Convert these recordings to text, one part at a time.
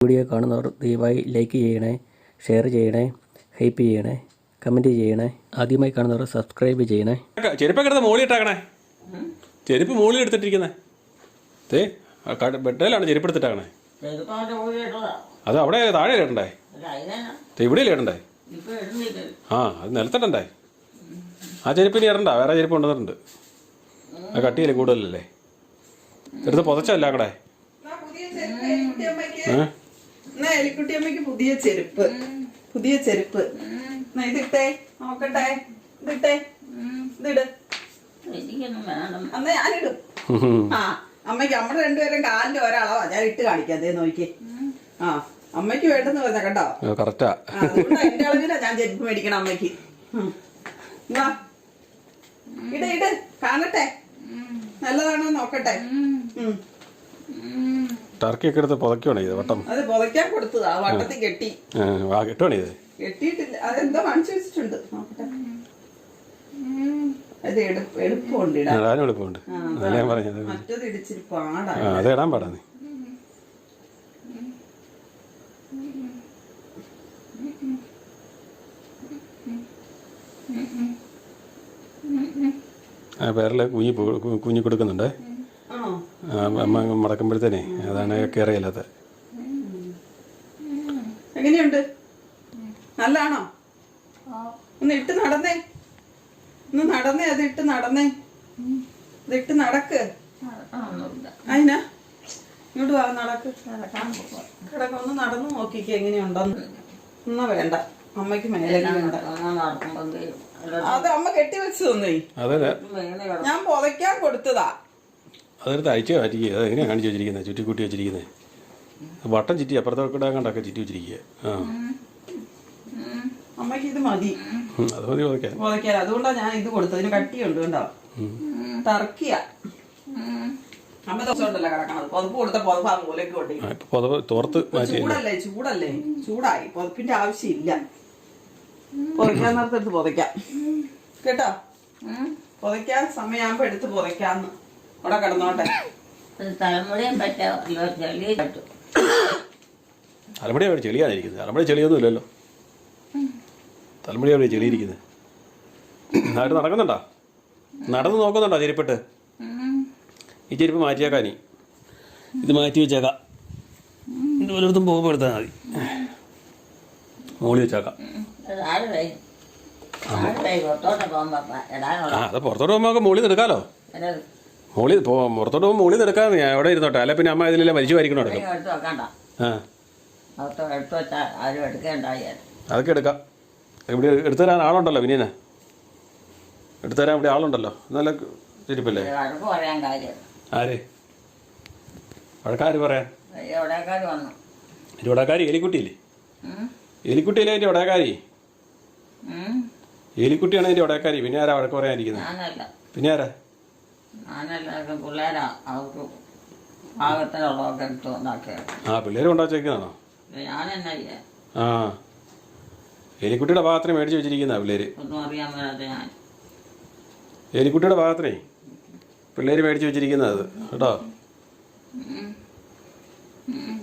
Video കാണുന്നവർ ദയവായി like ചെയ്യണേ ഷെയർ ചെയ്യണേ ഹൈപ്പ് ചെയ്യണേ കമന്റ് ചെയ്യണേ ആദ്യമായി കാണുന്നവർ സബ്സ്ക്രൈബ് ചെയ്യണേ. ചെരുപ്പൊക്കെ എടുത്ത് മോളി ഇട്ടാക്കണേ. ചെരുപ്പ് മോളി എടുത്തിട്ടിരിക്കുന്നേ. തേ ബെഡയിലാണ് ചെരുപ്പ് എടുത്തിട്ടാക്കണേ. അത് അവിടെ താഴെ ഇടണ്ടേ? ഇവിടെ ഇടണ്ടേ? ആ അത് നിലത്തിടണ്ടേ? ആ ചെരുപ്പ് ഇനി ഇടണ്ട വേറെ ചെരുപ്പ് കൊണ്ടുവന്നിട്ടുണ്ട് ആ കട്ടിയില്ല കൂടുതലല്ലേ? എടുത്ത് പുതച്ചല്ല അങ്ങടെ ചെരുപ്പ് എലിക്കുട്ടിയമ്മയ്ക്ക് എന്നാ എലിക്കുട്ടിയമ്മയ്ക്ക് പുതിയ ചെരുപ്പ്. പുതിയ ചെരുപ്പ്. എന്നാ ഇതിട്ടേ? നോക്കട്ടെ. ഇതിട്ടേ? ഇതിട്. അന്നേ ഞാനിടും. ആ അമ്മയ്ക്ക് നമ്മുടെ രണ്ടുപേരും കാലിന്റെ ഒരളവാ. ഞാൻ ഇട്ട് കാണിക്കാം. അതേ നോക്കി. ആ അമ്മയ്ക്ക് വേണ്ടെന്ന് പറഞ്ഞ കേട്ടോ. കറക്റ്റാ എന്റെ അളവിലാ ഞാൻ ചെരുപ്പ് മേടിക്കണം അമ്മയ്ക്ക്. ഇട് ഇട്. കാണട്ടെ. നല്ലതാണോ നോക്കട്ടെ. ഉം. ടർക്കിയൊക്കെ എടുത്ത് പുതയ്ക്കുവാണ് ഇത് വട്ടം. അത് പുതയ്ക്കാൻ കൊടുത്തതാ. വട്ടത്തിൽ കെട്ടി. ആ, കെട്ടുവാണ് ഇത് കെട്ടിയിട്ടില്ല. അതെന്തോ കാണിച്ചു വെച്ചിട്ടുണ്ട്. നോക്കട്ടെ. അത് എടുപ്പ് എളുപ്പമുണ്ട് ഇടാൻ. ഇടാനും എളുപ്പമുണ്ട്. ആ, ഞാൻ പറഞ്ഞത്. മറ്റത് ഇടിച്ചിരി പാടാ. ആ അത് ഇടാൻ പാടാ നീ. ആ പേരിൽ കുഞ്ഞി കുഞ്ഞി കൊടുക്കുന്നുണ്ട്? മടക്കുമ്പോഴത്തേനെ അതാണ് കയറിയില്ലാത്ത എങ്ങനെയുണ്ട്? നല്ലാണോ? ഒന്ന് ഇട്ട് നടന്നേ. ഒന്ന് നടന്നേ അത് ഇട്ട് നടന്നേ. അത് ഇട്ട് നടക്ക്. അതിനാ ഇങ്ങോട്ട് വാ നടക്ക്. കിടക്ക ഒന്ന് നടന്നു നോക്കിക്കേ എങ്ങനെയുണ്ടെന്ന്. എന്നാ വേണ്ട. അമ്മയ്ക്ക് മേലെ അത് അമ്മ കെട്ടിവെച്ചു തന്നേ അതെ. വീണ് കിടക്കും. ഞാൻ പുതയ്ക്കാൻ കൊടുത്തതാ. അതെടുത്ത് അയച്ചു മാറ്റിക്കുക അത് എങ്ങനെയാണ് കാണിച്ചു വെച്ചിരിക്കുന്നത് ചുറ്റിക്കൂട്ടി വെച്ചിരിക്കുന്നത് വട്ടം ചുറ്റി അപ്പുറത്തോട്ട് കണ്ടൊക്കെ ചുറ്റി വെച്ചിരിക്കുക. ആ. അമ്മയ്ക്ക് ഇത് മതി. അത് മതി പുതയ്ക്കാൻ. ഞാൻ ഇത് കൊടുത്തത്. ഇതിന് കട്ടിയുണ്ട് കണ്ടോ? അമ്മ ദോശ ഉണ്ടല്ലോ കിടക്കണത് പുതപ്പ് കൊടുത്ത പുതപ്പ് ആ മൂലയ്ക്ക് കൊണ്ടേ ആ, ഇപ്പൊ തോർത്ത് മാറ്റി ചൂടല്ലേ? ചൂടല്ലേ? ചൂടായി. പുതപ്പിന്റെ ആവശ്യമില്ല. പുതയ്ക്കാൻ നേരത്തെടുത്ത് പുതയ്ക്കാം. കേട്ടോ? പുതയ്ക്കാൻ സമയമാകുമ്പോ എടുത്ത് പുതയ്ക്കാന്ന്. അവിടെ കിടന്നോട്ടെ. പറ്റാ പറ്റും തലമുടി അവിടെ ചെളിയാണിരിക്കുന്നത് തലമുടി ചെളിയൊന്നും ഇല്ലല്ലോ. തലമുടി അവിടെ ചെളിയിരിക്കുന്നത് നന്നായിട്ട് നടക്കുന്നുണ്ടോ? നടന്ന് നോക്കുന്നുണ്ടോ ചെരുപ്പിട്ട്? ഈ ചെരുപ്പ് മാറ്റിയേക്കാനി ഇത് മാറ്റി വെച്ചേക്കാം. ഇത് പോകുമ്പോൾ എടുത്താൽ മതി. മോളി വെച്ചേക്കാം. ആ അത് പുറത്തോട്ട് പോകുമ്പോൾ നമുക്ക് മോളിൽ നിന്ന് എടുക്കാമല്ലോ മോളി പോ പുറത്തോട്ട് പോകുമ്പോൾ മോളി നടക്കാൻ ഞാൻ എവിടെ ഇരുന്നോട്ടെ. അല്ല പിന്നെ അമ്മ ഇതിലെല്ലാം മരിച്ചു വായിക്കണോ എടുക്കും ഇത്രയും എടുത്ത് വെക്കണ്ട. ആ. അകത്ത് എടുത്ത് വെച്ചാൽ ആരും എടുക്കേണ്ടായി. അതൊക്കെ എടുക്കാം. ഇവിടെ എടുത്തു തരാൻ ആളുണ്ടല്ലോ പിന്നെ എടുത്തു തരാൻ ഇവിടെ ആളുണ്ടല്ലോ. നല്ല ചെരുപ്പല്ലേ വഴക്ക് പറയാൻ കാര്യം. ആര്? വഴക്കാര് പറയാൻ? എവിടേക്കാർ വന്നു. എലിക്കുട്ടിയില്ലേ? ഉം? എന്റെ വടക്കാരി? ഉം? എലിക്കുട്ടിയാണ് എന്റെ വടക്കാരി. പിന്നെ ആരാ വഴക്ക് പറയാനിരിക്കുന്നത്? ഞാനല്ല. പിന്നെ ആരാ? ഞാനല്ല പിള്ളേരാ. അവർക്ക് പാകത്തിനുള്ളതൊക്കെ എടുത്ത് ഉണ്ടാക്കിയത്. ആ പിള്ളേർ കൊണ്ടുവച്ചേക്കുന്നതാണോ ആ. എലിക്കുട്ടിയുടെ ഭാഗത്തിനെ മേടിച്ച് വെച്ചിരിക്കുന്ന പിള്ളേര്. ഒന്നും അറിയാൻ മേലാത്ത ഞാൻ. എലിക്കുട്ടിയുടെ ഭാഗത്തിനെ പിള്ളേര് മേടിച്ച് വെച്ചിരിക്കുന്നത് അത്. കേട്ടോ?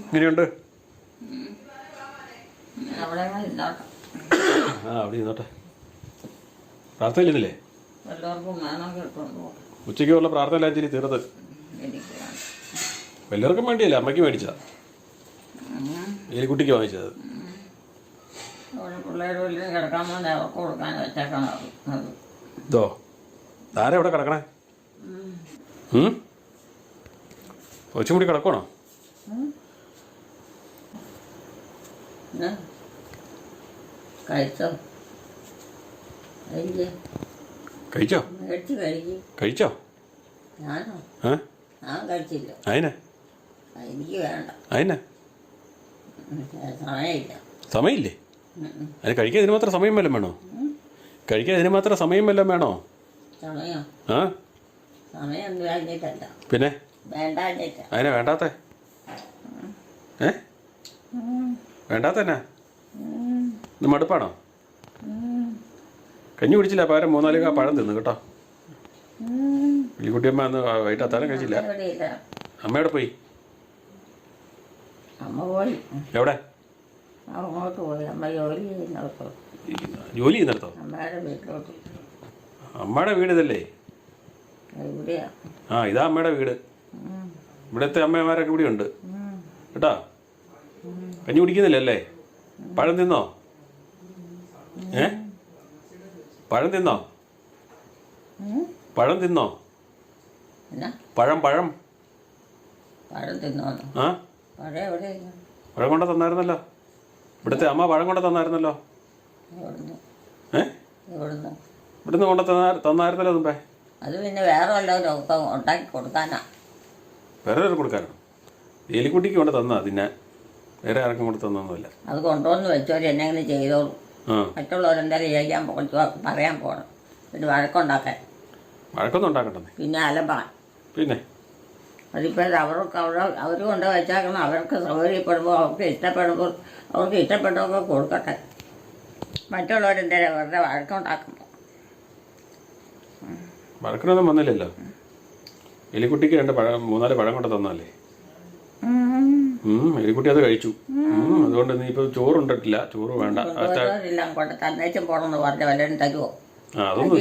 ഇങ്ങനെയുണ്ട്? അവിടെ ഇല്ലാത്ത ആ അവിടെ ഇരുന്നോട്ടെ. പ്രാർത്ഥനയില്ലേ എല്ലാവർക്കും വേണം കിട്ടുന്നു ഉച്ചയ്ക്കുള്ള പ്രാർത്ഥന എല്ലാം ഇച്ചിരി തീർത്ത് വലിയവർക്കും. എല്ലാവർക്കും വേണ്ടിയല്ല അമ്മയ്ക്ക് മേടിച്ചതാ. ഉം. എലിക്കുട്ടിക്ക് വാങ്ങിച്ചത്. ഇതോ താര എവിടെ കിടക്കണേ? കൊച്ചും കൂടി കിടക്കണോ കഴിച്ചോ? കഴിച്ചോ? കഴിച്ചോ? അതിനെ. സമയമില്ല. അതിന് കഴിക്കാൻ ഇതിന് മാത്രം സമയം വല്ലതും വേണോ? കഴിക്കാൻ ഇതിന് മാത്രം സമയം വല്ലതും വേണോ? ആ? പിന്നെ? അതിനെ വേണ്ടാത്ത? ഏ? വേണ്ടാത്ത എന്നാ ഇത് മടുപ്പാണോ? കഞ്ഞി കുടിച്ചില്ല പകരം മൂന്നാൽ കാ പഴം തിന്നു കേട്ടോ. പുള്ളിക്കുട്ടിയമ്മ അന്ന് വൈകിട്ട് അത്താഴം കഴിച്ചില്ല. അമ്മയോടെ പോയി? അമ്മ പോയി. എവിടെ? അങ്ങോട്ട് പോയി. അമ്മ ജോലി ചെയ്യുന്നിടത്ത്. ഈ ജോലി ചെയ്യുന്നിടത്തോ? അമ്മയുടെ വീട്ടിലോട്ട്. അമ്മയുടെ വീട് ഇതല്ലേ? ആ ഇതാ അമ്മയുടെ വീട്. ഇവിടത്തെ അമ്മമാരൊക്കെ ഇവിടെ ഉണ്ട്. കേട്ടാ? കഞ്ഞി കുടിക്കുന്നില്ലല്ലേ? പഴം തിന്നോ? ഏ? പഴം തിന്നോ. പഴം തിന്നോ? പഴം പഴം. പഴം തിന്നോന്നു. ആ? പഴം കൊണ്ട് തന്നായിരുന്നല്ലോ. ഇവിടുത്തെ അമ്മ പഴം കൊണ്ട് തന്നായിരുന്നല്ലോ. ഏ? ഇവിടുന്ന് കൊണ്ട് തന്നാ തന്നായിരുന്നല്ലോ അത് പിന്നെ വേറെ വല്ലവരും ഒക്കെ ഉണ്ടാക്കി കൊടുക്കാനാ. വേറെ ആരും കൊടുക്കാനോ. എലിക്കുട്ടിക്ക് കൊണ്ട് തന്നാ അതിനെ വേറെ ആർക്കും കൊണ്ട് തന്നൊന്നുമില്ല. അത് കൊണ്ടുവന്ന് വെച്ചവർ എന്നെങ്കിലും ചെയ്തോളൂ. ആ. മറ്റുള്ളവരെന്തായാലും ചെയ്യാൻ പോ- പറയാൻ പോകണം. പിന്നെ വഴക്കുണ്ടാക്കാൻ. വഴക്കൊന്നും ഉണ്ടാക്കണ്ടെന്നേ പിന്നെ അലമ്പാൻ പിന്നെ? അതിപ്പോൾ അവർക്ക് അവർ അവർ കൊണ്ട് വെച്ചേക്കണം അവർക്ക് സൗകര്യപ്പെടുമ്പോൾ അവർക്ക് ഇഷ്ടപ്പെടുമ്പോൾ അവർക്ക് ഇഷ്ടപ്പെട്ടൊക്കെ കൊടുക്കട്ടെ. മറ്റുള്ളവരെന്തായാലും വെറുതെ വഴക്കുണ്ടാക്കുമ്പോൾ വഴക്കിനൊന്നും വന്നില്ലല്ലോ. എലിക്കുട്ടിക്ക് രണ്ട് പഴം മൂന്നാൽ പഴം കൊണ്ട് തന്നല്ലേ എലിക്കുട്ടി അത് കഴിച്ചു. അതുകൊണ്ട് നീ ഇപ്പൊ ചോറുണ്ടിട്ടില്ല ചോറ് വേണ്ട. തന്നേച്ചും പറഞ്ഞ വല്ലതും തരുമോ ആ അതൊന്നും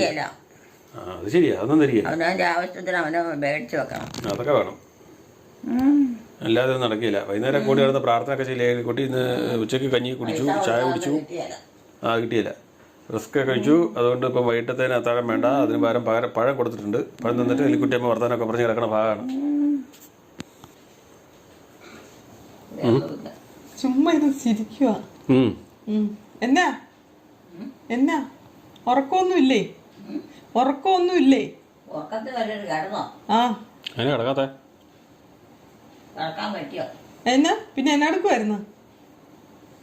ആ അത് ശരിയാ അതൊന്നും തരികയില്ല. അവനവന്റെ ആവശ്യത്തിന് അവനെ മേടിച്ച് വെക്കണം. അതൊക്കെ വേണം. അല്ലാതെ ഒന്നും നടക്കില്ല. വൈകുന്നേരം കൂടി നടന്ന പ്രാർത്ഥന ഒക്കെ ചെയ്യില്ല എലിക്കുട്ടി ഇന്ന് ഉച്ചയ്ക്ക് കഞ്ഞി കുടിച്ചു ചായ കുടിച്ചു. ആ കിട്ടിയില്ല റിസ്ക് കഴിച്ചു. അതുകൊണ്ട് ഇപ്പം വൈകിട്ടത്തേന് അത്താഴം വേണ്ട. അതിന് പകരം പഴം കൊടുത്തിട്ടുണ്ട്. പഴം തന്നിട്ട് എലിക്കുട്ടി വർത്താനൊക്കെ പറഞ്ഞ് കിടക്കണ ഭാഗമാണ്. ചുമ്മാ ഇത് ചിരിക്കുക. എന്നാ? എന്നാ? ഉറക്കമൊന്നുമില്ലേ? ഉറക്കമൊന്നുമില്ലേ? ഉറക്കത്തിൽ വല്ലൊരു കിടന്നോ. ആ. കിടക്കാത്ത? എന്നാ? പിന്നെ എന്നാ എടുക്കുമായിരുന്നു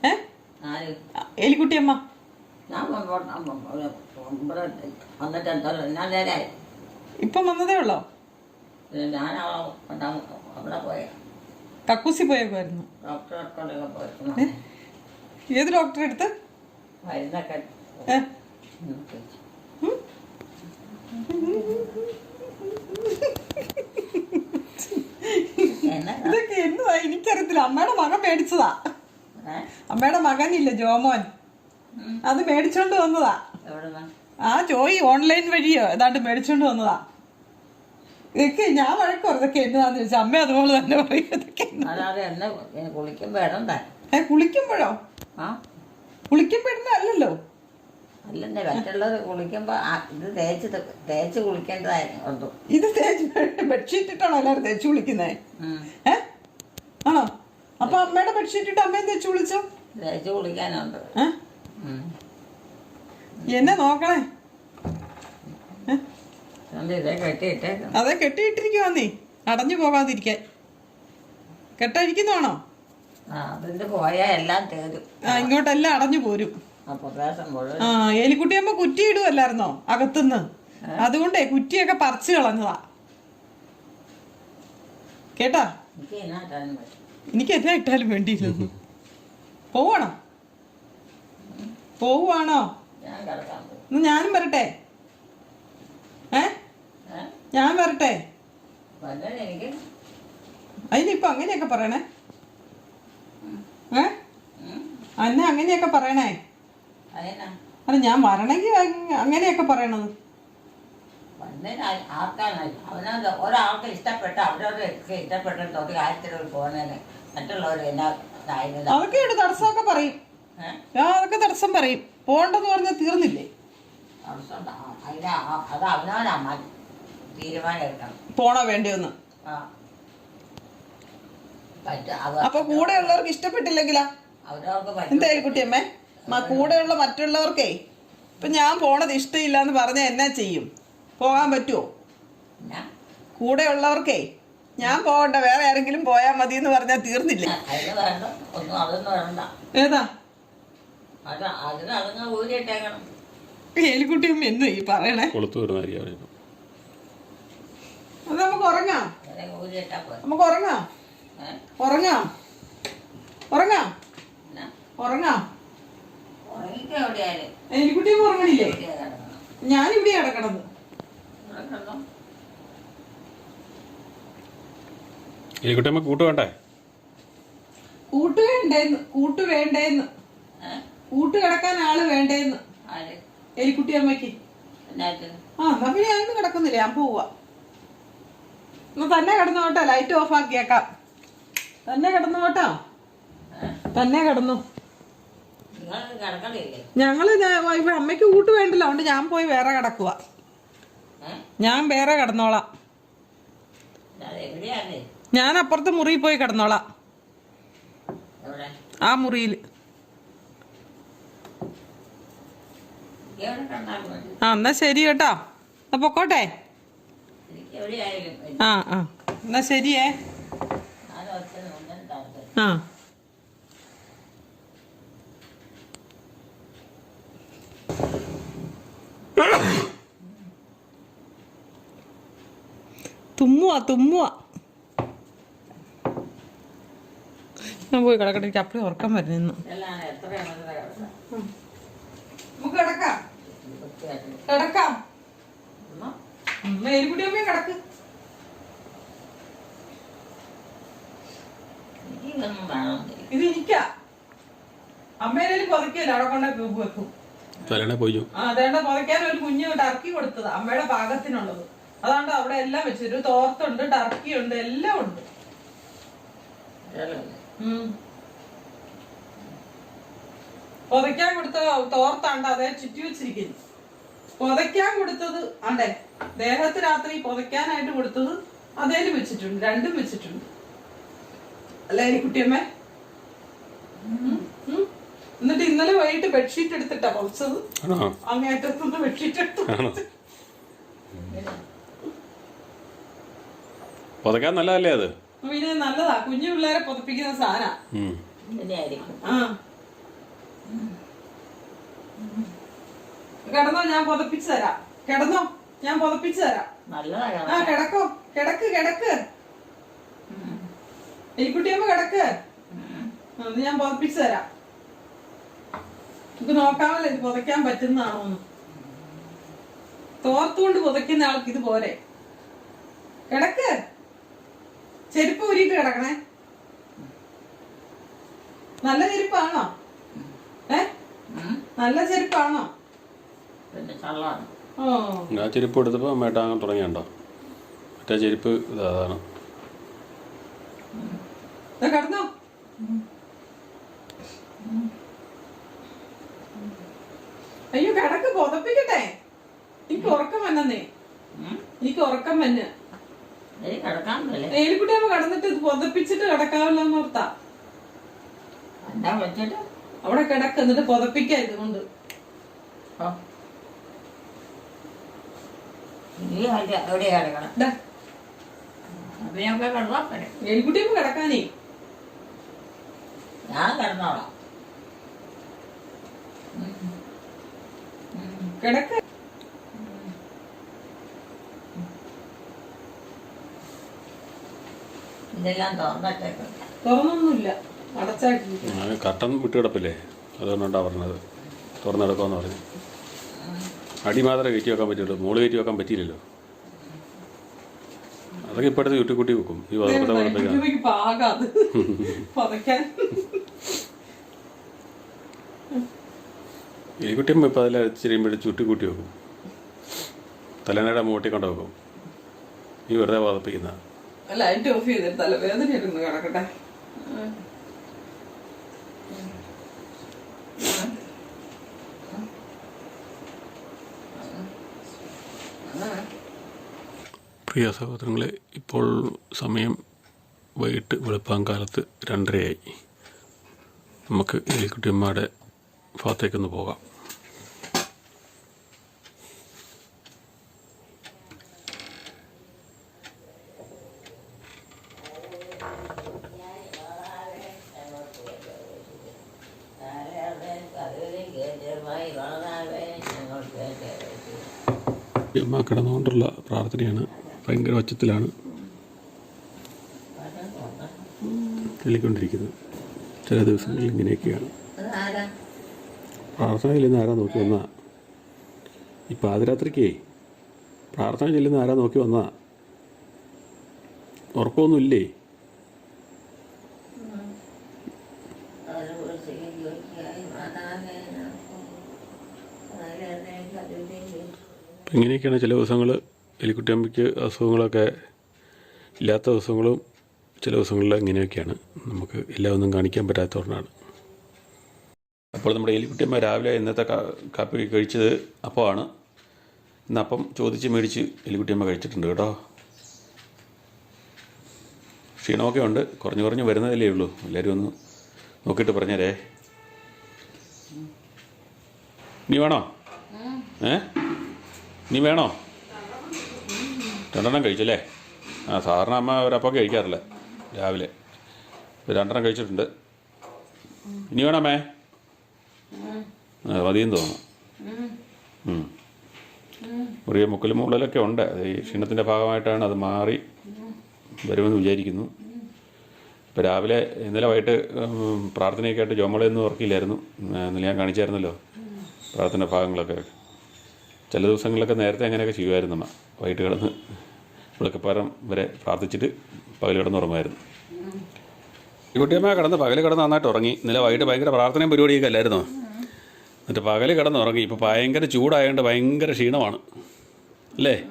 ഏ? എലിക്കുട്ടിയമ്മ. ഇപ്പം വന്നതേ ഉള്ളോ? ഞാൻ അവിടെ പോയി. കക്കൂസി പോയേക്കുമായിരുന്നു ഏത് ഡോക്ടറെ അടുത്ത്. എന്നാ? ഇതൊക്കെ എന്തുവാ? എനിക്കറിയത്തില്ല. അമ്മയുടെ മകൻ മേടിച്ചതാ? അമ്മയുടെ മകനില്ല ജോമോൻ. അത് മേടിച്ചോണ്ട് വന്നതാ. ആ ജോയി ഓൺലൈൻ വഴിയോ? ഏതാണ്ട് മേടിച്ചോണ്ട് വന്നതാ. ഇതൊക്കെ ഞാൻ വഴക്ക് ഇതൊക്കെ എന്നതാന്ന് ചോദിച്ചാൽ അമ്മ അതുപോലെ തന്നെ പറയും ഇതൊക്കെ എന്നാ. അല്ലാതെ എന്നെ ഇങ്ങനെ കുളിക്കുമ്പോൾ ഇടണ്ടേ. ഏ കുളിക്കുമ്പോഴോ? ആ. അല്ലെന്നെ മറ്റുള്ളത് കുളിക്കുമ്പോൾ ഇത് തേച്ച് തേച്ച് കുളിക്കേണ്ടതായിരുന്നു ഇത് തേച്ച് ബെഡ്ഷീറ്റ് ഇട്ടാണോ എല്ലാവരും തേച്ച് കുളിക്കുന്നേ. ഏ? ആണോ? അപ്പൊ അമ്മയുടെ ബെഡ്ഷീറ്റ് ഇട്ട് അമ്മയും തേച്ച് കുളിച്ചോ? തേച്ച് കുളിക്കാനുണ്ട്. എന്നെ നോക്കണേ. ഏ? അതെ കെട്ടിയിട്ടിരിക്കുവാ നീ. അടഞ്ഞു പോകാതിരിക്കാൻ. കെട്ടഴിക്കുന്നതാണോ ആ ഇങ്ങോട്ടെല്ലാം അടഞ്ഞു പോരും. ആ എലിക്കുട്ടിയമ്മ കുറ്റി ഇടുവല്ലായിരുന്നോ അകത്തുനിന്ന് അതുകൊണ്ടേ കുറ്റിയൊക്കെ പറിച്ചു കളഞ്ഞതാ. കേട്ടാ? എനിക്ക് എന്നാ ഇട്ടാലും വേണ്ടിയിരുന്നു പോവണോ? പോവാണോ ഞാനും വരട്ടെ. ഏ? ഞാൻ വരട്ടെ. അതിനിപ്പോ അങ്ങനെയൊക്കെ പറയണേ. ഏ? അന്നെ അങ്ങനെയൊക്കെ പറയണേ. അല്ല ഞാൻ വരണമെങ്കിൽ അങ്ങനെയൊക്കെ പറയണത്. ഒരാൾക്ക് ഇഷ്ടപ്പെട്ട അവരവരുടെ ഒരു പോകുന്നതിന് എന്നാ തടസ്സമൊക്കെ പറയും. ഞാൻ അതൊക്കെ തടസ്സം പറയും. പോണ്ടെന്ന് പറഞ്ഞ തീർന്നില്ലേ? തടസ്സം അത് അവനവനാ പോണോ വേണ്ടിയൊന്ന്? പറ്റ അവ അപ്പൊ കൂടെയുള്ളവർക്ക് ഇഷ്ടപ്പെട്ടില്ലെങ്കിലാ? അവരവർക്ക് പറ്റും. എന്താ കുട്ടിയമ്മേ മ- കൂടെയുള്ള മറ്റുള്ളവർക്കേ ഇപ്പൊ ഞാൻ പോണത് ഇഷ്ടമില്ല എന്ന് പറഞ്ഞാൽ എന്നാ ചെയ്യും? പോകാൻ പറ്റുമോ കൂടെ ഉള്ളവർക്കേ ഞാൻ പോകണ്ട വേറെ ആരെങ്കിലും പോയാൽ മതി എന്ന് പറഞ്ഞാൽ തീർന്നില്ലേ വേണ്ട ഏതാ? എലിക്കുട്ടിയമ്മ എന്ന് ഈ പറയണേ. കൊളുത്തു അവനിപ്പം. അത് നമുക്ക് ഉറങ്ങാം. നമുക്ക് ഉറങ്ങാം. ഉറങ്ങാം. ഉറങ്ങാം. ഉറങ്ങാം. എവിടെയായാലും ഉറങ്ങണില്ലേ? ഞാനിവിടെ കിടക്കണത്. ഇവിടെ കിടന്നോ? എലിക്കുട്ടി അമ്മ കൂട്ട് വേണ്ടേ? കൂട്ട് വേണ്ടേന്ന് കൂട്ട് വേണ്ടേന്ന്. കൂട്ടു കിടക്കാൻ ആൾ വേണ്ടേന്ന്. ആര്? എലിക്കുട്ടി അമ്മയ്ക്ക്. എന്നാത്തിന് ആ എന്നാ പിന്നെ ഞാനൊന്നും കിടക്കുന്നില്ല ഞാൻ പോവാ. എന്നാ തന്നെ കേട്ടോ ലൈറ്റ് ഓഫ് ആക്കിയേക്കാം. തന്നെ കിടന്നോട്ടോ തന്നെ കിടന്നു. ഞങ്ങൾ ഇവിടെ അമ്മയ്ക്ക് കൂട്ട് വേണ്ടല്ലോ അതുകൊണ്ട് ഞാൻ പോയി വേറെ കിടക്കുക ഞാൻ വേറെ കിടന്നോളാം. ഞാൻ അപ്പുറത്തെ മുറിയിൽ പോയി കിടന്നോളാം. ആ മുറിയിൽ ആ എന്നാ ശരി കേട്ടോ. എന്നാ പൊക്കോട്ടെ. ആ ആ. എന്നാ ശരിയേ. ആ. തുമ്മുവാ തുമ്മുവാ. ഞാൻ പോയി കിടക്കട്ടെ എനിക്ക് അപ്പഴേ ഉറക്കം വരുന്നു കിടക്കാം നമുക്ക് കിടക്കാം. വൃത്തിയായിട്ട് കിടക്കാം. ഉമ്മ മേരിക്കുട്ടി അമ്മയെ കിടക്ക്. ഇത് എനിക്കാ അമ്മേനെ പുതക്കിയല്ല അവിടെ കൊണ്ട് വെക്കും. തലേണ പോയി ആ അതേണ്ട പുതയ്ക്കാൻ ഒരു കുഞ്ഞ് ടർക്കി കൊടുത്തത് അമ്മയുടെ പാകത്തിനുള്ളത്. അതാണ്ട് അവിടെ എല്ലാം വെച്ചു ഒരു തോർത്തുണ്ട് ടർക്കി ഉണ്ട്. എല്ലാം ഉണ്ട്. പുതയ്ക്കാൻ കൊടുത്ത തോർത്താണ്ട് അതേ ചുറ്റി വെച്ചിരിക്കുന്നു. പുതയ്ക്കാൻ കൊടുത്തത് അതെ. ദേഹത്ത് രാത്രി പുതയ്ക്കാനായിട്ട് കൊടുത്തത് അതേൽ വെച്ചിട്ടുണ്ട് രണ്ടും വെച്ചിട്ടുണ്ട്. അല്ലേ കുട്ടിയമ്മേ. എന്നിട്ട് ഇന്നലെ വൈകിട്ട് ബെഡ്ഷീറ്റ് എടുത്തിട്ടാ പൊളിച്ചത് അങ്ങേറ്റത്തുനിന്ന് ബെഡ്ഷീറ്റ് എടുത്തു പുതക്കാൻ നല്ലതല്ലേ അത്? പിന്നെ നല്ലതാ. കുഞ്ഞു പിള്ളേരെ പുതപ്പിക്കുന്ന സാധന. ആ. കിടന്നോ ഞാൻ പൊതപ്പിച്ചു തരാം. കിടന്നോ ഞാൻ പൊതപ്പിച്ചു തരാം. ആ കിടക്കോ കിടക്ക് കിടക്ക്. എലിക്കുട്ടിയമ്മ കിടക്ക്. ഞാൻ പൊതപ്പിച്ചു തരാം. ഇത് നോക്കാമല്ലോ ഇത് പുതയ്ക്കാൻ പറ്റുന്നതാണോ എന്ന്. തോർത്തുകൊണ്ട് പുതയ്ക്കുന്ന ആൾക്ക് ഇത് പോരെ. കിടക്ക്. ചെരുപ്പ് ഊരിയിട്ട് കിടക്കണേ. നല്ല ചെരുപ്പാണോ? ഏ? നല്ല ചെരുപ്പാണോ? പിന്നെ കള്ളാണ് ഓ ആ ചെരുപ്പ് എടുത്തപ്പോൾ അമ്മേട്ട അങ്ങനെ തുടങ്ങിയുണ്ടോ? മറ്റേ ചെരുപ്പ് ഇതാണ് കിടന്നോ. അയ്യോ കിടക്ക് പുതപ്പിക്കട്ടെ. എനിക്ക് ഉറക്കം വന്നേ എനിക്ക് ഉറക്കം വന്ന്. ഏലിക്കുട്ടിയമ്മ കിടന്നിട്ട് ഇത് പുതപ്പിച്ചിട്ട് കിടക്കാമല്ലോ എന്ന് ഓർത്താ വെച്ചിട്ട് അവിടെ കിടക്ക് എന്നിട്ട് പുതപ്പിക്കാ ഇതുകൊണ്ട്. ഓ നീ അവിടെ എവിടെയാ കിടക്കണം ദാ, അപ്പൊ ഞങ്ങൾക്ക് കിടന്നാൽ പോരെ കിടക്കാനേ. ഞാൻ കിടന്നോളാം. കിടക്ക്. ഇതെല്ലാം തുറന്നിട്ടേക്കും. തുറന്നൊന്നുമില്ല. അടച്ചായിട്ടിരിക്കും ഞാൻ കട്ടൻ വിട്ട് കിടപ്പില്ലേ അതുകൊണ്ടാണ് പറഞ്ഞത്. തുറന്നെടുക്കാന്ന് പറഞ്ഞു. അടി മാത്രമേ കയറ്റി വെക്കാൻ പറ്റുള്ളൂ മോൾ കയറ്റി വെക്കാൻ പറ്റിയില്ലല്ലോ. അതൊക്കെ ഇപ്പോഴത്തെ ചുട്ടിക്കുട്ടി വെക്കും ഈ പുതയ്ക്കാൻ. എലിക്കുട്ടിയമ്മ ഇപ്പം അതിൽ അടിച്ചിരിയുമ്പോഴേ ചുട്ടിക്കുട്ടി വെക്കും. തലേനയുടെ മൂട്ടി കൊണ്ട് വെക്കും. ഈ വെറുതെ പതപ്പിക്കുന്ന ലൈറ്റ് ഓഫ് ചെയ്തിട്ട് തലവേദന ഇരുന്ന് കിടക്കട്ടെ പ്രിയ സഹോദരങ്ങളെ ഇപ്പോൾ സമയം വൈകിട്ട് വെളുപ്പാങ്കാലത്ത് രണ്ടരയായി. നമുക്ക് എലിക്കുട്ടിയമ്മയുടെ ഭാഗത്തേക്കൊന്ന് പോകാം. അമ്മ കിടന്നുകൊണ്ടുള്ള പ്രാർത്ഥനയാണ് ഭയങ്കര ഒച്ചത്തിലാണ് ചൊല്ലിക്കൊണ്ടിരിക്കുന്നത് ചില ദിവസങ്ങളിൽ ഇങ്ങനെയൊക്കെയാണ്. പ്രാർത്ഥന ചെല്ലുന്ന ആരാ നോക്കി വന്നാ? ഈ പാതിരാത്രിക്കേ പ്രാർത്ഥന ചെല്ലുന്ന ആരാ നോക്കി വന്നാ? അതിലേക്ക് ഇങ്ങനെയൊക്കെയാണ് ചില ദിവസങ്ങൾ എലിക്കുട്ടിയമ്മയ്ക്ക് അസുഖങ്ങളൊക്കെ ഇല്ലാത്ത ദിവസങ്ങളും ചില ദിവസങ്ങളിൽ ഇങ്ങനെയൊക്കെയാണ്. നമുക്ക് എല്ലാം ഒന്നും കാണിക്കാൻ പറ്റാത്തതുകൊണ്ടാണ്. അപ്പോൾ നമ്മുടെ എലിക്കുട്ടിയമ്മ രാവിലെ ഇന്നത്തെ കാപ്പി കഴിച്ചത് അപ്പമാണ്. ഇന്ന് അപ്പം ചോദിച്ച് മേടിച്ച് എലിക്കുട്ടിയമ്മ കഴിച്ചിട്ടുണ്ട് കേട്ടോ. ക്ഷീണമൊക്കെ ഉണ്ട്. കുറഞ്ഞു കുറഞ്ഞ് വരുന്നതല്ലേ ഉള്ളൂ. എല്ലാവരും ഒന്ന് നോക്കിയിട്ട് പറഞ്ഞേരേ. നീ വേണോ? ഏ? നീ വേണോ? രണ്ടെണ്ണം കഴിച്ചല്ലേ? ആ സാധാരണ അമ്മ ഒരപ്പൊക്കെ കഴിക്കാറില്ല രാവിലെ. ഇപ്പൊ രണ്ടെണ്ണം കഴിച്ചിട്ടുണ്ട്. ഇനി വേണമേ മതിയെന്ന് തോന്നുന്നു. മുറിയ മുക്കലും മുകളിലൊക്കെ ഉണ്ട്. ഈ ക്ഷീണത്തിന്റെ ഭാഗമായിട്ടാണ് അത് മാറി വരുമെന്ന് വിചാരിക്കുന്നു. ഇപ്പോൾ രാവിലെ ഇന്നലെ വൈകിട്ട് പ്രാർത്ഥനയൊക്കെ ആയിട്ട് ജോമളയൊന്നും ഉറക്കില്ലായിരുന്നു ഇന്നലെ ഞാൻ കാണിച്ചായിരുന്നല്ലോ പ്രാർത്ഥന ഭാഗങ്ങളൊക്കെ. ചില ദിവസങ്ങളിലൊക്കെ നേരത്തെ അങ്ങനെയൊക്കെ ചെയ്യുമായിരുന്നു വൈകിട്ട് കിടന്ന് വിളക്കപ്പാരം വരെ പ്രാർത്ഥിച്ചിട്ട് പകൽ കിടന്ന് ഉറങ്ങുമായിരുന്നു. ഈ കുട്ടിയമ്മ കിടന്ന് പകൽ കിടന്ന് നന്നായിട്ട് ഉറങ്ങി. ഇന്നലെ വൈകിട്ട് ഭയങ്കര പ്രാർത്ഥനയും പരിപാടിയൊക്കെ അല്ലായിരുന്നോ? എന്നിട്ട് പകൽ കിടന്ന് ഉറങ്ങി. ഇപ്പോൾ ഭയങ്കര ചൂടായതുകൊണ്ട് ഭയങ്കര ക്ഷീണമാണ്. അല്ലേ?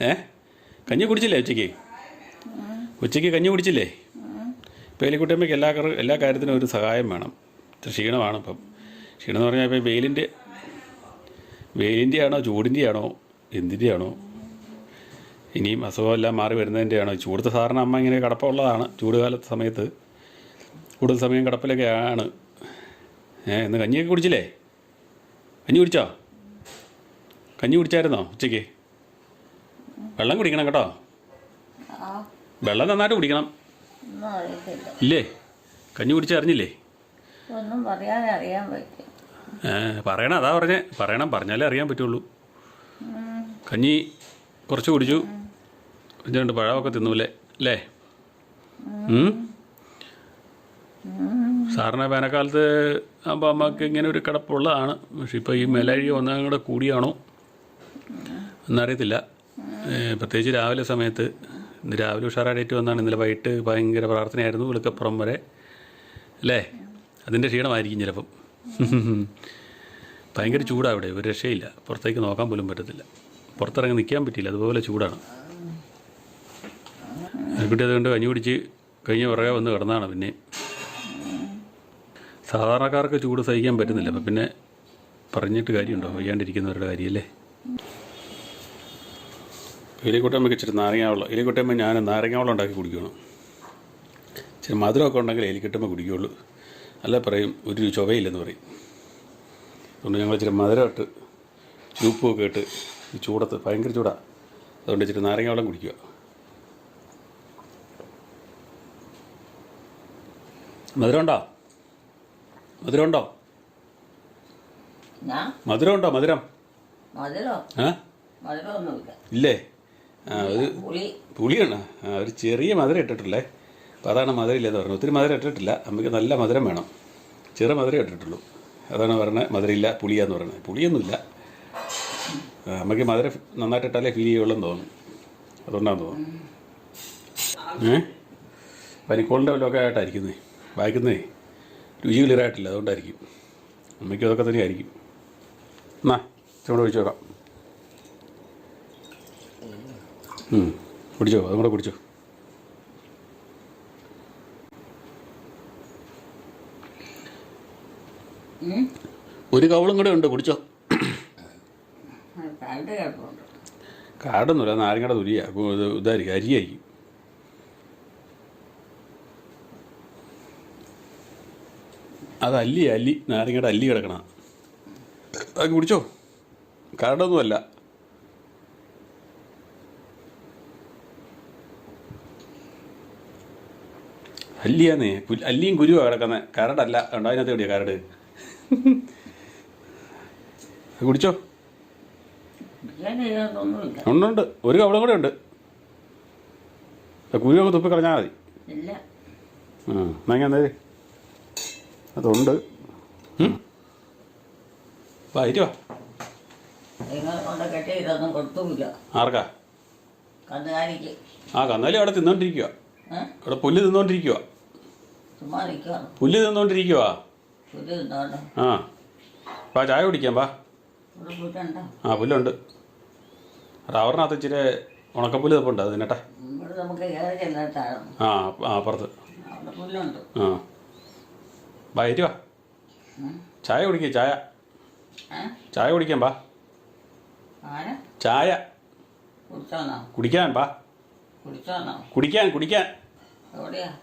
ഏ? കഞ്ഞി കുടിച്ചില്ലേ ഉച്ചയ്ക്ക്? ഉച്ചയ്ക്ക് കഞ്ഞി കുടിച്ചില്ലേ? ഇപ്പോൾ എലിക്കുട്ടിയമ്മയ്ക്ക് എല്ലാ എല്ലാ കാര്യത്തിനും ഒരു സഹായം വേണം. ക്ഷീണമാണ് ഇപ്പം. ക്ഷീണം എന്ന് പറഞ്ഞാൽ ഇപ്പം വെയിലിന്റെ വെയിലിന്റെ ആണോ ചൂടിന്റെ ആണോ എന്തിന്റെ ആണോ ഇനിയും അസുഖമെല്ലാം മാറി വരുന്നതിന്റെയാണ് ചൂടത്ത് സാറിന് സാധാരണ അമ്മ ഇങ്ങനെ കിടപ്പുള്ളതാണ്. ചൂട് കാലത്തെ സമയത്ത് കൂടുതൽ സമയം കിടപ്പിലൊക്കെയാണ് ഏ ഇന്ന് കഞ്ഞിയൊക്കെ കുടിച്ചില്ലേ? കഞ്ഞി കുടിച്ചോ? കഞ്ഞി കുടിച്ചായിരുന്നോ ഉച്ചയ്ക്ക്? വെള്ളം കുടിക്കണം കേട്ടോ. വെള്ളം നന്നായിട്ട് കുടിക്കണം. ഇല്ലേ? കഞ്ഞി കുടിച്ചറിഞ്ഞില്ലേ ഒന്നും അറിയാൻ പറ്റും. പറയണം. അതാ പറഞ്ഞേ. പറയണം. പറഞ്ഞാലേ അറിയാൻ പറ്റുള്ളൂ. കഞ്ഞി കുറച്ച് കുടിച്ചു. രണ്ട് പഴമൊക്കെ തിന്നൂലേ? അല്ലേ? സാറിന് വേനൽക്കാലത്ത് ആകുമ്പോൾ അമ്മയ്ക്ക് ഇങ്ങനെ ഒരു കിടപ്പുള്ളതാണ്. പക്ഷെ ഇപ്പോൾ ഈ മെലഴി ഒന്നാം കൂടെ കൂടിയാണോ? എന്നറിയത്തില്ല. പ്രത്യേകിച്ച് രാവിലെ സമയത്ത്. ഇന്ന് രാവിലെ ഉഷാറായിട്ട് വന്നാണ്. ഇന്നലെ വൈകിട്ട് ഭയങ്കര പ്രാർത്ഥനയായിരുന്നു വിളിക്കപ്പുറം വരെ. അല്ലേ അതിന്റെ ക്ഷീണമായിരിക്കും ചിലപ്പം. ഭയങ്കര ചൂടാണ് ഇവിടെ. ഒരു രക്ഷയില്ല. പുറത്തേക്ക് നോക്കാൻ പോലും പറ്റത്തില്ല. പുറത്തിറങ്ങി നിൽക്കാൻ പറ്റിയില്ല. അതുപോലെ ചൂടാണ്. കുട്ടി അതുകൊണ്ട് കഞ്ഞി കുടിച്ച് കഴിഞ്ഞ പുറകെ വന്ന് കിടന്നാണ് പിന്നെ. സാധാരണക്കാർക്ക് ചൂട് സഹിക്കാൻ പറ്റുന്നില്ല. അപ്പം പിന്നെ പറഞ്ഞിട്ട് കാര്യമുണ്ടോ? വയ്യാണ്ടിരിക്കുന്നവരുടെ കാര്യമല്ലേ എലിക്കുട്ടമ്മയ്ക്ക് ഇച്ചിരി നാരങ്ങ വെള്ളം എലിക്കുട്ടമ്മ ഞാൻ നാരങ്ങ വെള്ളം ഉണ്ടാക്കി കുടിക്കണം. ഇച്ചിരി മധുരമൊക്കെ ഉണ്ടെങ്കിൽ എലിക്കുട്ടമ്മ കുടിക്കുകയുള്ളൂ അല്ല പറയും ഒരു ചുവയില്ലെന്ന് പറയും. അതുകൊണ്ട് ഞങ്ങൾ ഇച്ചിരി മധുരം ഇട്ട് ചൂപ്പൊക്കെ ഇട്ട് ചൂടത്ത് ഭയങ്കര ചൂടാണ് അതുകൊണ്ട് ഇച്ചിരി നാരങ്ങ വെള്ളം കുടിക്കുക. മധുരം ഉണ്ടോ മധുരമുണ്ടോ? ഞാൻ? മധുരം? ഇല്ലേ? ഒരു പുളി. പുളിയാണ് ഒരു ചെറിയ മധുരം ഇട്ടിട്ടില്ലേ? അപ്പോൾ അതാണ് മധുരം ഇല്ലെന്ന് പറഞ്ഞത്. ഒത്തിരി മധുരം ഇട്ടിട്ടില്ല. അമ്മയ്ക്ക് നല്ല മധുരം വേണം. ചെറു മധുരം ഇട്ടിട്ടുള്ളൂ. അതാണ് പറഞ്ഞത് മധുരമില്ല പുളിയാന്ന് പറയുന്നത് പുളിയൊന്നുമില്ല. അമ്മയ്ക്ക് മധുരം നന്നായിട്ട് ഇട്ടാലേ ഫീൽ ചെയ്യുള്ളൂ എന്ന് തോന്നുന്നു. അതുകൊണ്ടാന്ന് തോന്നുന്നു. ഏ? പനിക്കോളിന്റെ വല്ലതൊക്കെ ആയിട്ടായിരിക്കുന്നേ. വായിക്കുന്നേ. രുചി ക്ലിയറായിട്ടില്ല അതുകൊണ്ടായിരിക്കും. അമ്മയ്ക്കും അതൊക്കെ തന്നെ ആയിരിക്കും. എന്നാ ഇച്ചിരി ഒഴിച്ചു നോക്കാം. കുടിച്ചോ? അതും കൂടെ കുടിച്ചോ? ഒരു കവളും കൂടെ ഉണ്ട് കുടിച്ചോ. കാടൊന്നുമില്ല നാരങ്ങയുടെ തുരിയ. ഇത് ഇതായിരിക്കും അരിയായിരിക്കും. അത് അല്ലി അല്ലി. നാരങ്ങയുടെ അല്ലി കിടക്കണ. അത് കുടിച്ചോ? കരടൊന്നുമല്ല. അല്ലിയാന്നേ അല്ലിയും കുരുവാ കിടക്കുന്നത് കരടല്ല. ഉണ്ടോ അതിനകത്ത് എവിടെയാ കരട്? അത് കുടിച്ചോ? ഞാൻ ഉണ്ടുണ്ട് ഒരു കവളം കൂടെ ഉണ്ട്. കുരു തുപ്പി കളഞ്ഞാൽ മതി. ആ എന്നാ എന്നേ അതുണ്ട് ഉം. വാ ഇരി വാ നിങ്ങളെ കൊണ്ട് കെട്ടി ഇതൊന്നും ആർക്കാ? കന്നുകാലിക്ക്. ആ കന്നാലി അവിടെ തിന്നോണ്ടിരിക്കുക അവിടെ പുല്ല് തിന്നോണ്ടിരിക്കുക പുല്ല് തിന്നോണ്ടിരിക്കുക ആ. വാ ചായ കുടിക്കാം വാ. ആ പുല്ലുണ്ട്. റവറിനകത്ത് ഇച്ചിരി ഉണക്കപ്പുല്ല് തപ്പുണ്ട് അത് തിന്നട്ടെ. ആ ആ അപ്പുറത്ത് പുല്ലുണ്ട്. ആ. വാ ഏറ്റി വാ. ചായ കുടിക്കുക ചായ. ചായ കുടിക്കാൻ പാ. ചായ. കുടിക്കാൻ പാ. കുടിക്കാൻ കുടിക്കാൻ.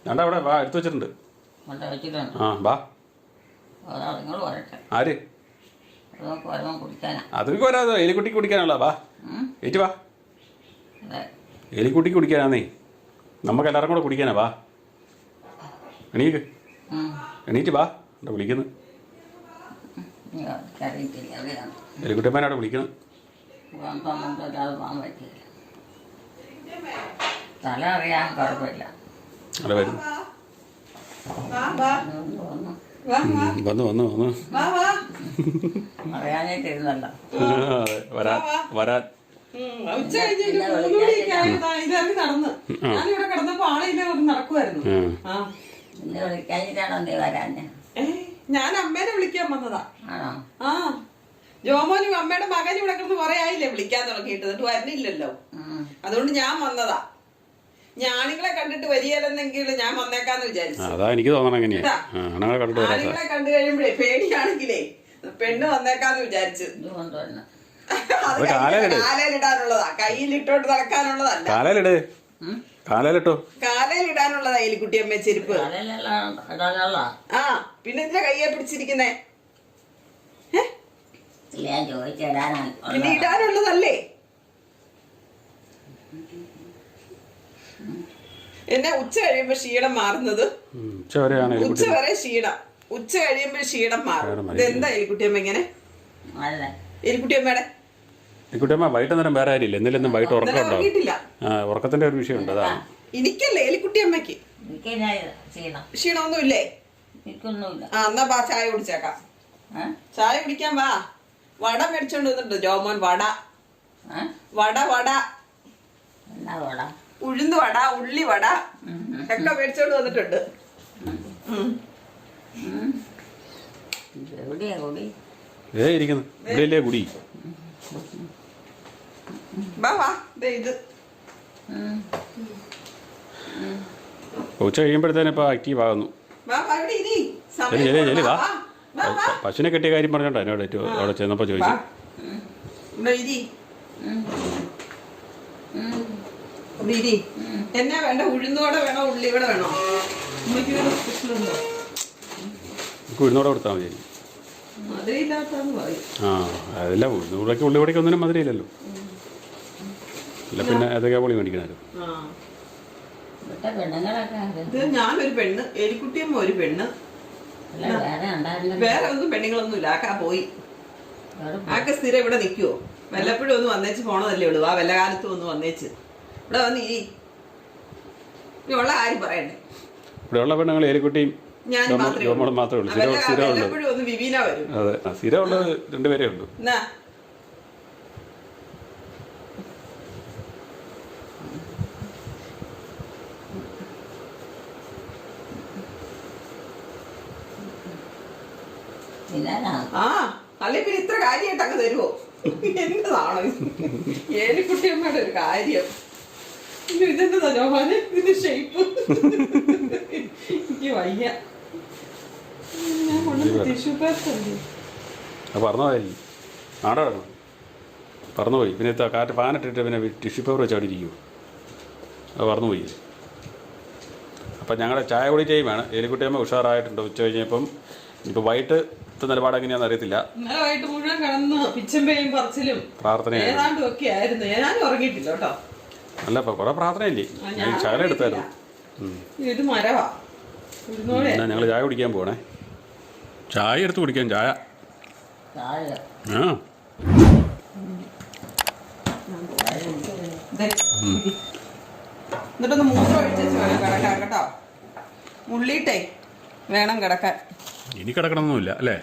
വേണ്ട അവിടെ വാ എടുത്തു വെച്ചിട്ടുണ്ട്. ആ വാ. ആര്? അതൊക്കെ വരാതെ എലിക്കുട്ടി കുടിക്കാനുള്ള വാ. ഏറ്റു വാ. എലിക്കുട്ടി എലിക്കുട്ടിക്ക് കുടിക്കാനാന്നേ. നമുക്ക് എല്ലാവരും കൂടെ കുടിക്കാനാ വാ. എണീക്ക്. എണീറ്റ് ബാ എന്താ വിളിക്കുന്നു ഇനി എനിക്കറിയത്തില്ല എവിടെയാണ് എലിക്കുട്ടിയമ്മേനവിടെ വിളിക്കുന്നു സ്വന്തം അല്ലാതെ പോകാൻ തല അറിയാൻ കുഴപ്പമില്ല അവിടെ വരുന്നു വാ വാ അതുകൊണ്ട് വാ വാ വന്നു വന്നു വന്നു വാ വാ അറിയാനായിട്ടിരുന്നല്ലോ. വരാൻ വരാൻ ഉച്ച കഴിഞ്ഞിട്ട് നടന്ന് ഞാനിവിടെ കിടന്നപ്പോ ആളില്ല നടക്കുമായിരുന്നു ആ ഇന്ന് വിളിക്കാഞ്ഞിട്ടാണോ നീ വരാഞ്ഞ? ഞാൻ അമ്മേനെ വിളിക്കാൻ വന്നതാ. ആണോ? ആ ജോമോനും അമ്മയുടെ മകനും ഇവിടെ കിടന്ന് കുറെ ആയില്ലേ വിളിക്കാൻ തുടങ്ങിയിട്ട് എന്നിട്ട് വരുന്നില്ലല്ലോ അതുകൊണ്ട് ഞാൻ വന്നതാ. ഞാണികളെ കണ്ടിട്ട് വരികയല്ലെന്നെങ്കിൽ ഞാൻ വന്നേക്കാന്ന് വിചാരിച്ചു. അതാ എനിക്ക് തോന്നണം എങ്ങനെയാ ആ, ആണുങ്ങളെ കണ്ടിട്ട് കണ്ടു കഴിയുമ്പോഴേ പേടിയാണെങ്കിലേ പെണ്ണ് വന്നേക്കാന്ന് വിചാരിച്ചു. കാലയിലിടാനുള്ളതാ കയ്യിലിട്ടോട്ട് നടക്കാനുള്ളതല്ല. കാലയിലിട്? കാലയിലിട്ടോ? കാലയിലിടാനുള്ളതാ എലിക്കുട്ടിയമ്മ ചെരുപ്പ്. ആ പിന്നെ എന്തിനാ കയ്യെ പിടിച്ചിരിക്കുന്നേ? പിന്നെ ഇടാനുള്ളതല്ലേ? എന്നെ ഉച്ച കഴിയുമ്പോ ക്ഷീണം മാറുന്നത്? ഉച്ച ഉച്ച വരെ ക്ഷീണം. ഉച്ച കഴിയുമ്പോ ക്ഷീണം മാറും. ഇതെന്താ എലിക്കുട്ടിയമ്മ ഇങ്ങനെ? എലിക്കുട്ടിയമ്മയുടെ എലിക്കുട്ടിയമ്മ വൈകിട്ട് നേരം വേറെ ആരില്ല എന്തെങ്കിലും വൈകിട്ട് ഉറക്കം ഉണ്ടാവും ആ ഉറക്കത്തിന്റെ ഒരു വിഷയമുണ്ട് അതാണ് എനിക്കല്ലേ എലിക്കുട്ടിയമ്മയ്ക്ക്? ക്ഷീണമൊന്നുമില്ലേ? എനിക്കൊന്നുമില്ല. ആ എന്നാ ബാ ചായ കുടിച്ചേക്കാം. ചായ കുടിക്കാൻ വാ. വട മേടിച്ചോണ്ട് വന്നിട്ടുണ്ട് ജോമോൻ വട. വട വട. ഉഴുന്ന് വട ഉള്ളി വട. ഒക്കെ മേടിച്ചോണ്ട് വന്നിട്ടുണ്ട്. ഉം. എവിടെയാ കൂടി? ഏ ഇരിക്കുന്നു. ഇവിടെ കുടി? വാ വാ ഇത്. ഉച്ച കഴിയുമ്പോഴത്തേനും ഇപ്പോൾ ആക്റ്റീവ് ആകുന്നു. വാ. പശുവിനെ കെട്ടിയ കാര്യം പറഞ്ഞോണ്ടോ എന്നോട് ഏറ്റവും അവിടെ ചെന്നപ്പോൾ വാ ചോദിച്ചു എന്നാ വേണ്ട? ഉഴുന്നോടെ വേണോ? ഉള്ളി വേണോ? ഉഴുന്നോടെ കൊടുത്താൽ മതി. ആ അതല്ല ഉഴുന്നൂടൊക്കെ ഉള്ളിവിടേക്ക് ഒന്നിനും മധുരയില്ലല്ലോ അല്ല പിന്നെ ഏതൊക്കെയാ പൊളി അത് ഇത് ഞാനൊരു പെണ്ണ് എലിക്കുട്ടിയമ്മ ഒരു പെണ്ണ്. വേറെ ഉണ്ടായിരുന്നു വേറെ ഒന്നും പെണ്ണുങ്ങളൊന്നും ഇല്ല ആക്കാ പോയി. ആക്ക സ്ഥിരം ഇവിടെ നിൽക്കുവോ വല്ലപ്പോഴും ഒന്ന് വന്നേച്ച് പോണതല്ലേ ഉള്ളൂ ആ വല്ല കാലത്തും ഒന്ന് വന്നേച്ച്. ഇവിടെ വന്ന് ഇനി ഉള്ള ആരും പറയണ്ടേ? ഇവിടെയുള്ള പെണ്ണുങ്ങൾ ഏലിക്കുട്ടിയും ഞാൻ മാത്രമേ ഉള്ളൂ. മാത്രമേ ഉള്ളൂ. ആ, സ്ഥിരം വല്ല- ഉള്ളൂ. വല്ലപ്പോഴും ഒന്ന് വിവീന വരും അതെ ആ, സ്ഥിരമുള്ളത് രണ്ടുപേരേ ഉള്ളൂ എന്നാ തിന്നാനാ ആ അല്ലെ പിന്നെ ഇത്ര കാര്യമായിട്ട് അങ്ങ് തരുമോ എന്നതാണോ ഏലിക്കുട്ടിയമ്മയുടെ ഒരു കാര്യം. ഇയ്യോ, ഇതെന്നതാ ജോഹാന് ഇതിന്റെ ഷേപ്പ് എനിക്ക് വയ്യ. ഞാൻ കൊണ്ടുവന്ന ടിഷ്യൂ പേപ്പർ അല്ലേ? അത് പറഞ്ഞതായിരിക്കും നാടെ കിടക്കണം പറന്നുപോയി. പിന്നെ കാറ്റ് ഫാനിട്ടിട്ട് പിന്നെ ടിഷ്യൂ പേപ്പർ വെച്ച് അവിടെ ഇരിക്കുമോ അത് പറന്നുപോയി. അപ്പം ഞങ്ങളുടെ ചായ കുടി ടൈമാണ് എലിക്കുട്ടിയമ്മ ഉഷാറായിട്ടുണ്ട് ഉച്ച കഴിഞ്ഞപ്പം. ഇപ്പോൾ വൈകിട്ട് നിലപാട് എങ്ങനെയാണെന്ന് അറിയത്തില്ല. ഇന്നലെ മുഴുവൻ കിടന്ന് പിച്ചമ്പയും പറച്ചിലും പ്രാർത്ഥനയായിരുന്നു. ഏതാണ്ടും ഒക്കെ ആയിരുന്നു. ഞാനും ഉറങ്ങിയിട്ടില്ല കേട്ടോ. അല്ല ഇപ്പം പ്രാർത്ഥനയില്ലേ? ഞാൻ ചായ എടുത്തായിരുന്നു. ഇത് മരവാ. ഞങ്ങൾ ചായ കുടിക്കാൻ പോകണേ ചായ എടുത്ത് കുടിക്കാൻ ചായ. ആ. എന്നിട്ടൊന്ന് മൂത്രം ഒഴിച്ചു കേട്ടോ. മുള്ളിയിട്ടേ. വേണം കിടക്കാൻ. ഇനി കിടക്കണമെന്നില്ല അല്ലേ?